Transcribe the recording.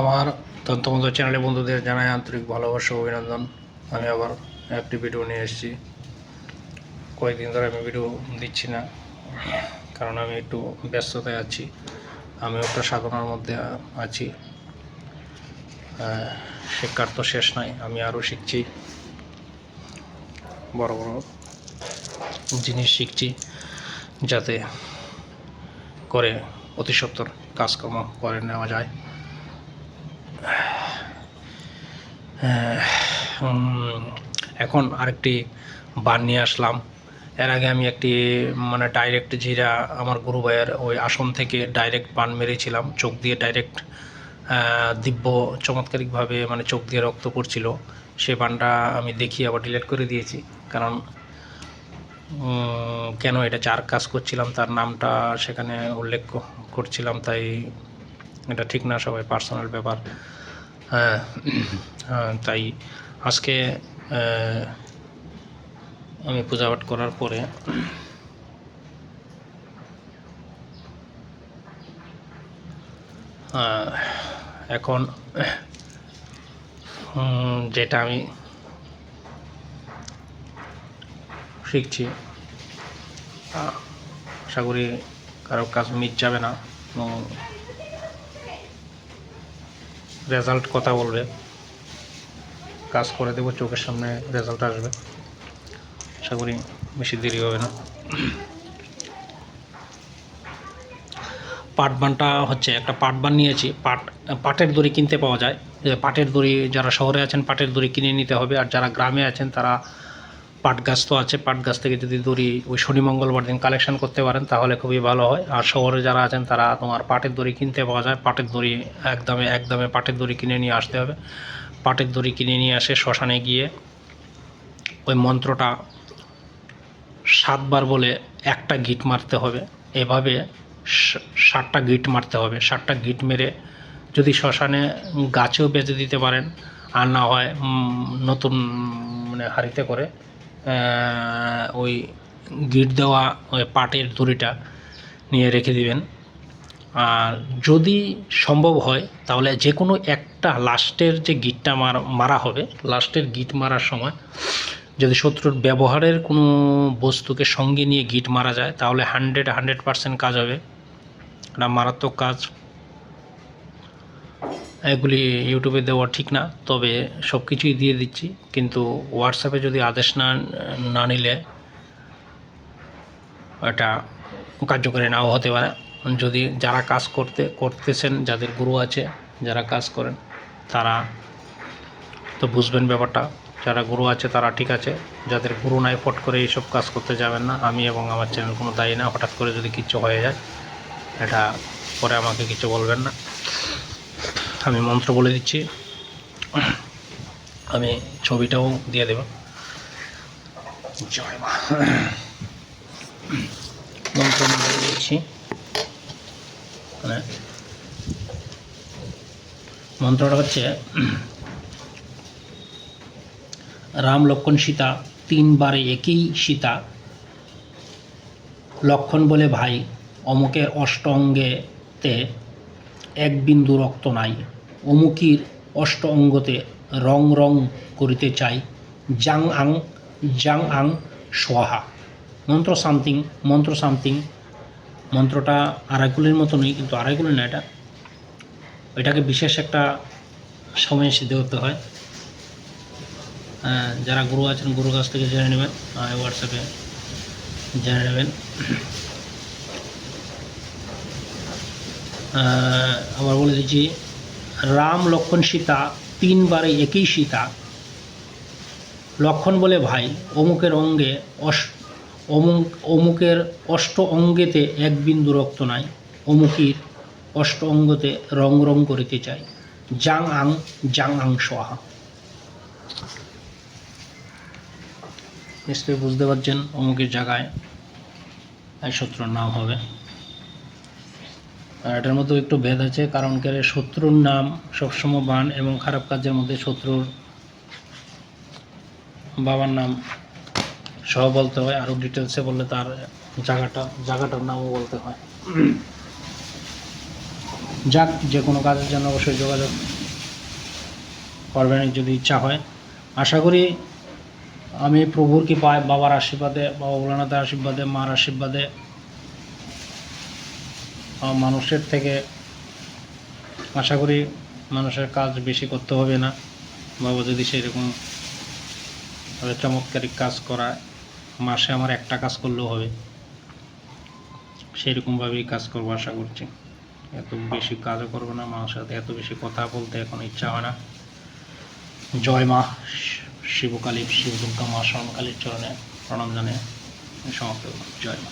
আমার তন্ত্রমন্ত্র চ্যানেলে বন্ধুদের জানাই আন্তরিক ভালোবাসা অভিনন্দন। আমি আবার একটি ভিডিও নিয়ে এসেছি। কয়েকদিন ধরে আমি ভিডিও দিচ্ছি না, কারণ আমি একটু ব্যস্ততায় আছি। আমি একটা সাধনার মধ্যে আছি। শিক্ষার তো শেষ নাই, আমি আরও শিখছি। বড় বড় জিনিস শিখছি যাতে করে অতি সত্তর কাজকর্ম করে নেওয়া যায়। এখন আরেকটি বান নিয়ে আসলাম। এর আগে আমি একটি মানে ডাইরেক্ট জিরা আমার গুরু ভাইয়ের ওই আসন থেকে ডাইরেক্ট বান মেরেছিলাম। চোখ দিয়ে ডাইরেক্ট দিব্য চমৎকারিকভাবে মানে চোখ দিয়ে রক্ত পড়ছিল। সে বানটা আমি দেখি, আবার ডিলিট করে দিয়েছি। কারণ কেন এটা যার কাজ করছিলাম, তার নামটা সেখানে উল্লেখ করছিলাম, তাই এটা ঠিক না, সবাই পার্সোনাল ব্যাপার। তাই আজকে আমি পূজা পাঠ করার পরে এখন যেটা আমি শিখছি আশা করি কারও কাজ মিট যাবে না, এবং রেজাল্ট কথা বলবে। কাজ করে দেবো, চোখের সামনে রেজাল্ট আসবে। আশা করি বেশি দেরি হবে না। পাট বানটা হচ্ছে, একটা পাট বান নিয়েছি। পাট, পাটের দড়ি কিনতে পাওয়া যায়। পাটের দড়ি, যারা শহরে আছেন, পাটের দড়ি কিনে নিতে হবে। আর যারা গ্রামে আছেন, তারা পাট গাছ তো আছে, পাট গাছ থেকে যদি দড়ি ওই শনি মঙ্গলবার দিন কালেকশন করতে পারেন, তাহলে খুবই ভালো হয়। আর শহরে যারা আছেন, তারা তোমার পাটের দড়ি কিনতে পাওয়া যায়। পাটের দড়ি একদমে একদমে পাটের দড়ি কিনে নিয়ে আসতে হবে। পাটের দড়ি কিনে নিয়ে আসে শ্মশানে গিয়ে ওই মন্ত্রটা সাতবার বলে একটা গিট মারতে হবে। এভাবে ষাটটা গিট মারতে হবে। ষাটটা গিট মেরে যদি শ্মশানে গাছেও বেঁচে দিতে পারেন, আর না হয় নতুন মানে হাঁড়িতে করে ওই গিট দেওয়া ওই পাটের দড়িটা নিয়ে রেখে দিবেন। আর যদি সম্ভব হয়, তাহলে যে কোনো একটা লাস্টের যে গিটটা মারা হবে, লাস্টের গিট মারার সময় যদি শত্রুর ব্যবহারের কোনো বস্তুকে সঙ্গে নিয়ে গিট মারা যায়, তাহলে হান্ড্রেড হান্ড্রেড পার্সেন্ট কাজ হবে। এটা মারাত্মক কাজ। এগুলি ইউটিউবে দেওয়া ঠিক না, তবে সব কিছুই দিয়ে দিচ্ছি। কিন্তু হোয়াটসঅ্যাপে যদি আদেশ না না নিলে এটা কার্যকরী নাও হতে পারে। যদি যারা কাজ করতে, করতেছেন, যাদের গুরু আছে, যারা কাজ করেন, তারা তো বুঝবেন ব্যাপারটা। যারা গুরু আছে, তারা ঠিক আছে। যাদের গুরু নাই, ফট করে এইসব কাজ করতে যাবেন না। আমি এবং আমার চ্যানেল কোনো দায়ী না। হঠাৎ করে যদি কিছু হয়ে যায়, এটা পরে আমাকে কিছু বলবেন না। আমি মন্ত্র বলে দিচ্ছি। আমি ছবিটাও দিয়ে দেব। জয় মা। মন্ত্র বলে দিচ্ছি। মানে মন্ত্রটা হচ্ছে, রাম লক্ষণ সীতা, তিনবারে একই সীতা। লক্ষণ বলে ভাই, অমুকের অষ্ট অঙ্গেতে এক বিন্দু রক্ত নাই। অমুকির অষ্ট অঙ্গতে রং রং করিতে চাই। জাং আং জাং আং সোহা মন্ত্র সামথিং মন্ত্র সামথিং। মন্ত্রটা আড়াইগুলির মতো নেই কিন্তু আড়াইগুলি না এটা। এটাকে বিশেষ একটা সময় সিদ্ধ করতে হয়। আহ, যারা গুরু আছেন গুরু কাছ থেকে জেনে নেবেন। হোয়াটসঅ্যাপে জেনে নেবেন। আবার বলে দিচ্ছি রাম লক্ষণ সীতা, তিনবারে একই সীতা। লক্ষণ বলে ভাই, অমুকের অঙ্গে অস অমুক, অমুকের অষ্ট অঙ্গেতে এক বিন্দু রক্ত নাই, অমুকির অষ্ট অঙ্গতে রং রং করিতে চাই। জাং আং জাং আং সোহা। নিশ্চয়ই বুঝতে পারছেন অমুকের জায়গায় এই শত্রুর নাম হবে। এটার মধ্যেও একটু ভেদ আছে, কারণ কে শত্রুর নাম সবসময় বান এবং খারাপ কাজের মধ্যে শত্রুর বাবার নাম সহ বলতে হয় আরও ডিটেলসে বললে তার জায়গাটা, জায়গাটার নামও বলতে হয়। যাক, যে কোনো কাজের জন্য অবশ্যই যোগাযোগ করবেন যদি ইচ্ছা হয়। আশা করি আমি প্রভুর কি পায় বাবার আশীর্বাদে, বাবা ভোলানাথের আশীর্বাদে, মার আশীর্বাদে মানুষের থেকে আশা করি মানুষের কাজ বেশি করতে হবে না। বাবা যদি সেরকম ভাবে চমৎকারিক কাজ করা মাসে আমার একটা কাজ করলেও হবে। সেরকমভাবেই কাজ করব আশা করছি। এত বেশি কাজও করব না, মার সাথে এত বেশি কথা বলতে এখন ইচ্ছা হয় না। জয় মা, শিবকালী শিব দুর্গা মা স্বর্ণকালীর চরণে, প্রণাম জানে সমাপ্ত জয় মা।